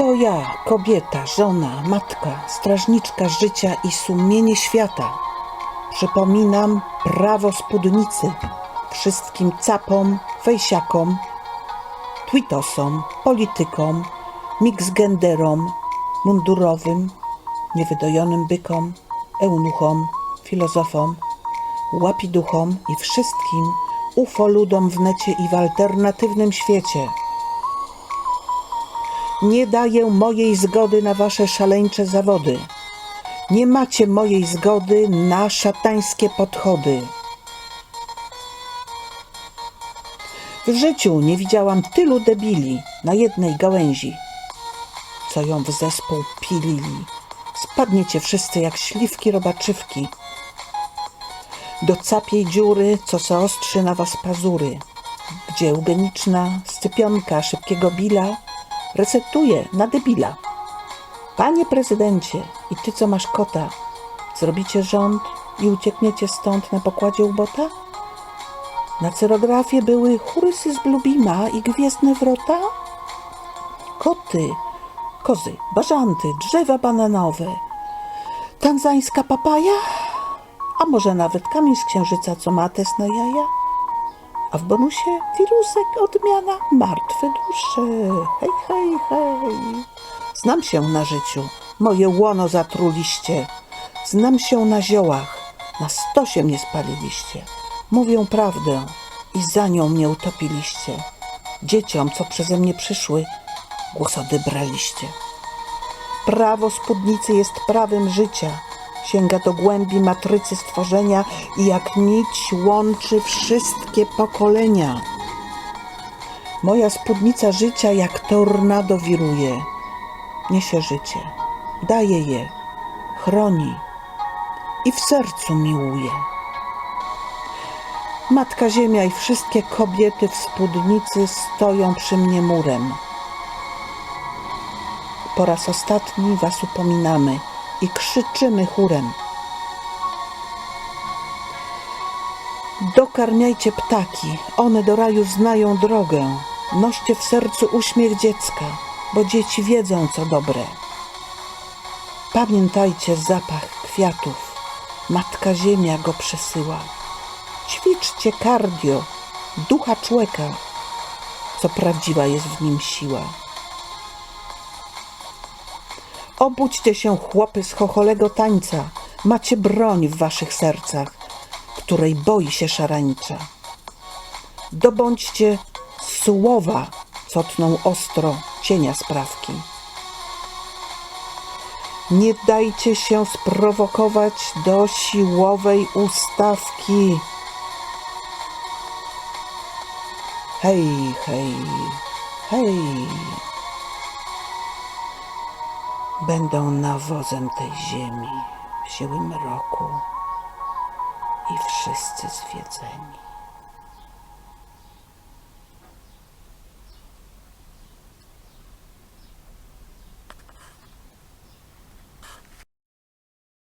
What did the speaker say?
To ja, kobieta, żona, matka, strażniczka życia i sumienie świata. Przypominam prawo spódnicy wszystkim capom, fejsiakom, twitosom, politykom, mixgenderom, mundurowym, niewydojonym bykom, eunuchom, filozofom, łapiduchom i wszystkim ufoludom w necie i w alternatywnym świecie. Nie daję mojej zgody na wasze szaleńcze zawody. Nie macie mojej zgody na szatańskie podchody. W życiu nie widziałam tylu debili na jednej gałęzi, co ją w zespół pilili. Spadniecie wszyscy jak śliwki robaczywki do capiej dziury, co zaostrzy na was pazury, gdzie eugeniczna scypionka szybkiego billa receptuje na debila. Panie prezydencie, i ty co masz kota, zrobicie rząd i uciekniecie stąd na pokładzie ubota? Na cyrografie były churysy z Blubima i gwiezdne wrota? Koty, kozy, bażanty, drzewa bananowe, tanzańska papaja? A może nawet kamień z księżyca, co ma test na jaja? A w bonusie wirusek odmiana martwe dusze. Hej, hej, hej. Znam się na życiu, moje łono zatruliście. Znam się na ziołach, na stosie mnie spaliliście. Mówią prawdę i za nią mnie utopiliście. Dzieciom, co przeze mnie przyszły, głos odebraliście. Prawo spódnicy jest prawem życia. Sięga do głębi matrycy stworzenia i jak nić łączy wszystkie pokolenia. Moja spódnica życia jak tornado wiruje. Niesie życie, daje je, chroni i w sercu miłuje. Matka Ziemia i wszystkie kobiety w spódnicy stoją przy mnie murem. Po raz ostatni was upominamy i krzyczymy chórem. Dokarmiajcie ptaki, one do raju znają drogę. Noście w sercu uśmiech dziecka, bo dzieci wiedzą co dobre. Pamiętajcie zapach kwiatów, matka ziemia go przesyła. Ćwiczcie kardio, ducha człeka, co prawdziwa jest w nim siła. Obudźcie się, chłopy z chocholego tańca. Macie broń w waszych sercach, której boi się szarańcza. Dobądźcie słowa, co tną ostro cienia sprawki. Nie dajcie się sprowokować do siłowej ustawki. Hej, hej, hej będą nawozem tej ziemi siły mroku i wszyscy zwiedzeni.